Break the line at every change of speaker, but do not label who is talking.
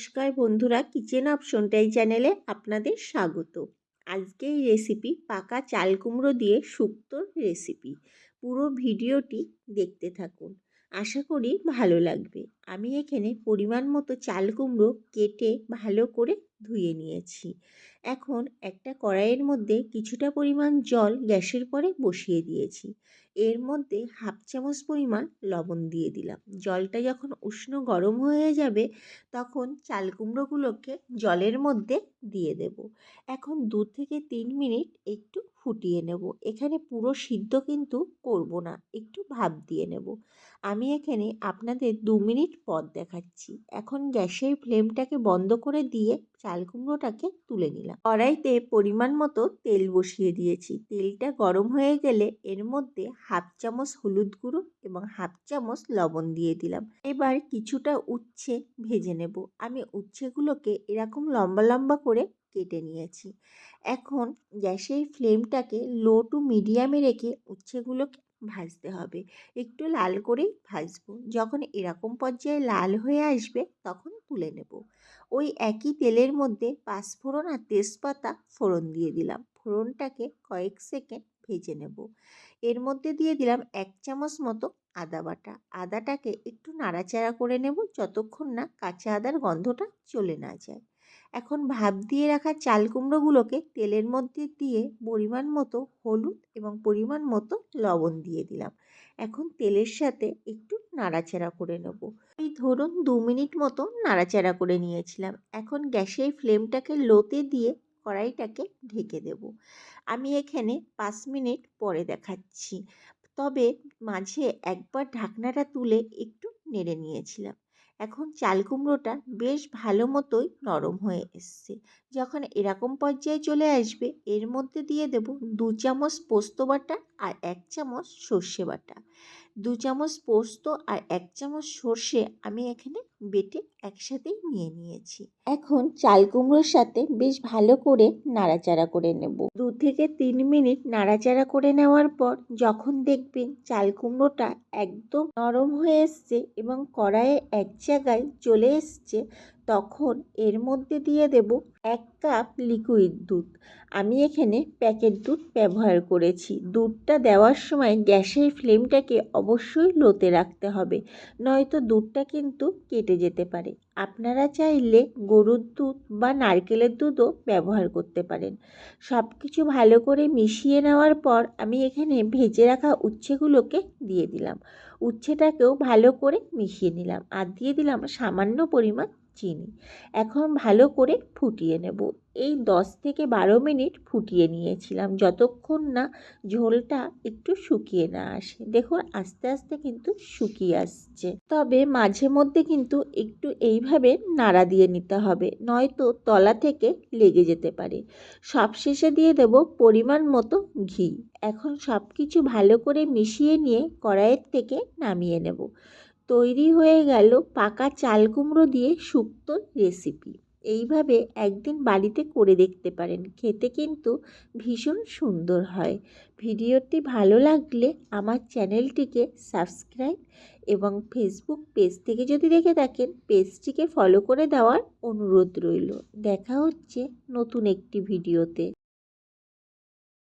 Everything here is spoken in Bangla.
নমস্কার বন্ধুরা কিচেন অপশনটা এই চ্যানেলে আপনাদের স্বাগত। আজকে এই রেসিপি পাকা চাল কুমড়ো দিয়ে শুক্তোর রেসিপি পুরো ভিডিওটি দেখতে থাকুন। আশা করি ভালো লাগবে। আমি এখানে পরিমাণ মতো চাল কুমড়ো কেটে ভালো করে ধুয়ে নিয়েছি। এখন একটা কড়াইয়ের মধ্যে কিছুটা পরিমাণ জল গ্যাসের পরে বসিয়ে দিয়েছি। এর মধ্যে হাফ চামচ পরিমাণ লবণ দিয়ে দিলাম। জলটা যখন উষ্ণ গরম হয়ে যাবে, তখন চাল কুমড়োগুলোকে জলের মধ্যে দিয়ে দেব। এখন দু থেকে তিন মিনিট একটু ফুটিয়ে নেব। এখানে পুরো সিদ্ধ কিন্তু করব না, একটু ভাপ দিয়ে নেব। আমি এখানে আপনাদের দু মিনিট পর দেখাচ্ছি। এখন গ্যাসের ফ্লেমটাকে বন্ধ করে দিয়ে চাল কুমড়োটাকে তুলে নিলাম। কড়াইতে পরিমাণ মতো তেল বসিয়ে দিয়েছি। তেলটা গরম হয়ে গেলে এর মধ্যে হাফ চামচ হলুদ গুঁড়ো এবং হাফ চামচ লবণ দিয়ে দিলাম। এবার কিছুটা উচ্ছে ভেজে নেব। আমি উচ্ছেগুলোকে এরকম লম্বা লম্বা করে কেটে নিয়েছি। এখন গ্যাসের ফ্লেমটাকে লো টু মিডিয়ামে রেখে উচ্ছেগুলোকে ভাজতে হবে। একটু লাল করেই ভাজবো। যখন এরকম পর্যায়ে লাল হয়ে আসবে তখন তুলে নেব। ওই একই তেলের মধ্যে পাঁচফোড়ন আর তেজপাতা ফোড়ন দিয়ে দিলাম। ফোড়নটাকে কয়েক সেকেন্ড ভেজে নেব। এর মধ্যে দিয়ে দিলাম এক চামচ মতো আদা বাটা। আদাটাকে একটু নাড়াচাড়া করে নেব যতক্ষণ না কাঁচা আদার গন্ধটা চলে না যায়। এখন ভাপ দিয়ে রাখা চাল কুমড়োগুলোকে তেলের মধ্যে দিয়ে পরিমাণ মতো হলুদ এবং পরিমাণ মতো লবণ দিয়ে দিলাম। এখন তেলের সাথে একটু নাড়াচাড়া করে নেব। এই ধরুন দু মিনিট মতো নাড়াচাড়া করে নিয়েছিলাম। এখন গ্যাসের ফ্লেমটাকে লোতে দিয়ে কড়াইটাকে ঢেকে দেব। আমি এখানে পাঁচ মিনিট পরে দেখাচ্ছি। তবে মাঝে একবার ঢাকনাটা তুলে একটু নেড়ে নিয়েছিলাম। এখন চাল কুমড়োটা বেশ ভালো মতোই নরম হয়ে এসছে। যখন এরকম পর্যায়ে চলে আসবে, এর মধ্যে দিয়ে দেব দু চামচ পোস্ত বাটা আর এক চামচ সর্ষে বাটা। দু চামচ পোস্ত আর এক চামচ সর্ষে আমি এখানে বেটে একসাথেই নিয়ে নিয়েছি। এখন চাল কুমড়োর সাথে বেশ ভালো করে নাড়াচাড়া করে নেব। দু থেকে তিন মিনিট নাড়াচাড়া করে নেওয়ার পর যখন দেখবেন চাল কুমড়োটা একদম নরম হয়ে এসছে এবং কড়াইয়ে এক জায়গায় চলে এসছে। তখন এর মধ্যে দিয়ে দেব এক কাপ লিকুইড দুধ। আমি এখানে প্যাকেট দুধ ব্যবহার করেছি। দুধটা দেওয়ার সময় গ্যাসের ফ্লেমটাকে অবশ্যই লোতে রাখতে হবে, নয়তো দুধটা কিন্তু কেটে যেতে পারে। আপনারা চাইলে গরুর দুধ বা নারকেলের দুধও ব্যবহার করতে পারেন। সব কিছু ভালো করে মিশিয়ে নেওয়ার পর আমি এখানে ভেজে রাখা উচ্ছেগুলোকে দিয়ে দিলাম। উচ্ছেটাকেও ভালো করে মিশিয়ে নিলাম আর দিয়ে দিলাম সামান্য পরিমাণ চিনি। এখন ভালো করে ফুটিয়ে নেব। এই দশ থেকে বারো মিনিট ফুটিয়ে নিয়েছিলাম। যতক্ষণ না ঝোলটা একটু শুকিয়ে না আসে। দেখুন, আস্তে আস্তে কিন্তু শুকিয়ে আসছে। তবে মাঝে মধ্যে কিন্তু একটু এইভাবে নাড়া দিয়ে নিতে হবে। নয়তো তলা থেকে লেগে যেতে পারে। সবশেষে দিয়ে দেব পরিমাণ মতো ঘি। এখন সব কিছু ভালো করে মিশিয়ে নিয়ে কড়াইয়ের থেকে নামিয়ে নেব। তৈরি হয়ে গেল পাকা চাল কুমড়ো দিয়ে শুক্তো রেসিপি এইভাবে একদিন বাড়িতে করে দেখতে পারেন, খেতে কিন্তু ভীষণ সুন্দর হয়। ভিডিওটি ভালো লাগলে আমার চ্যানেলটিকে সাবস্ক্রাইব এবং ফেসবুক পেজ থেকে যদি দেখে থাকেন, পেজটিকে ফলো করে দেওয়ার অনুরোধ রইল। দেখা হচ্ছে নতুন একটি ভিডিওতে।